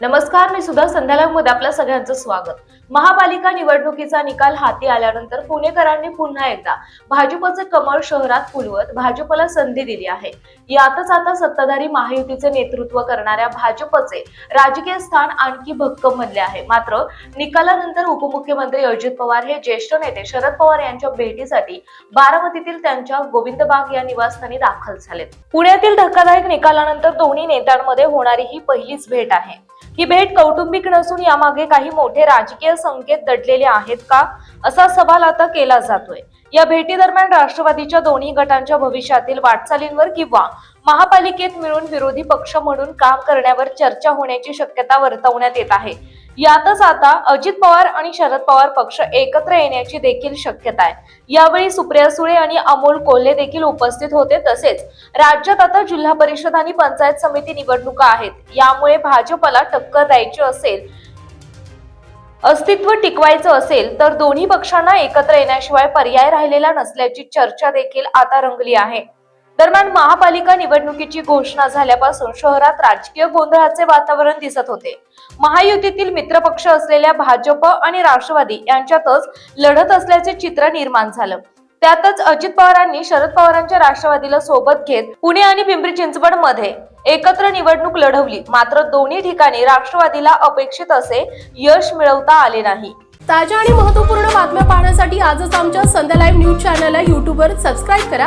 नमस्कार मी सुद्धा संध्याकाळमध्ये आपल्या सगळ्यांचं स्वागत. महापालिका निवडणुकीचा निकाल हाती आल्यानंतर पुणेकरांनी पुन्हा एकदा भाजपचे कमळ शहरात फुलवत भाजपला संधी दिली आहे. यातच आता सत्ताधारी महायुतीचे नेतृत्व करणाऱ्या भाजपचे राजकीय स्थान आणखी भक्कम बनले आहे. मात्र निकालानंतर उपमुख्यमंत्री अजित पवार हे ज्येष्ठ नेते शरद पवार यांच्या भेटीसाठी बारामतीतील त्यांच्या गोविंदबाग या निवासस्थानी दाखल झालेत. पुण्यातील धक्कादायक निकालानंतर दोन्ही नेत्यांमध्ये होणारी ही पहिलीच भेट आहे. ही भेट कौटुंबिक नसून यामागे काही मोठे राजकीय संकेत दडलेले आहेत का? असा सवाल आता केला जातोय. या भेटी दरम्यान राष्ट्रवादीच्या दोन्ही गटांच्या भविष्यातील वाटचालींवर किंवा महापालिकेत मिळून विरोधी पक्ष म्हणून काम करण्यावर चर्चा होण्याची शक्यता वर्तवण्यात येत आहे. यातच आता अजित पवार आणि शरद पवार पक्ष एकत्र येण्याची देखील शक्यता आहे. यावेळी सुप्रिया सुळे आणि अमोल कोल्हे देखील उपस्थित होते. तसेच राज्यात आता जिल्हा परिषद आणि पंचायत समिती निवडणुका आहेत. यामुळे भाजपला टक्कर द्यायची असेल अस्तित्व टिकवायचं असेल तर दोन्ही पक्षांना एकत्र येण्याशिवाय पर्याय राहिलेला नसल्याची चर्चा देखील आता रंगली आहे. दरम्यान महापालिका निवडणुकीची घोषणा झाल्यापासून शहरात राजकीय गोंधळाचे वातावरण दिसत होते. महायुतीतील मित्रपक्ष असलेल्या भाजप आणि राष्ट्रवादी यांच्यातच लढत असल्याचे चित्र निर्माण झालं. त्यातच अजित पवारांनी शरद पवारांच्या राष्ट्रवादीला सोबत घेत पुणे आणि पिंपरी चिंचवडमध्ये एकत्र निवडणूक लढवली. मात्र दोन्ही ठिकाणी राष्ट्रवादीला अपेक्षित असे यश मिळवता आले नाही. ताज्या आणि महत्त्वपूर्ण बातम्या पाहण्यासाठी आजच आमच्या संध्या लाईव्ह न्यूज चॅनलला युट्यूबवर सबस्क्राईब करा.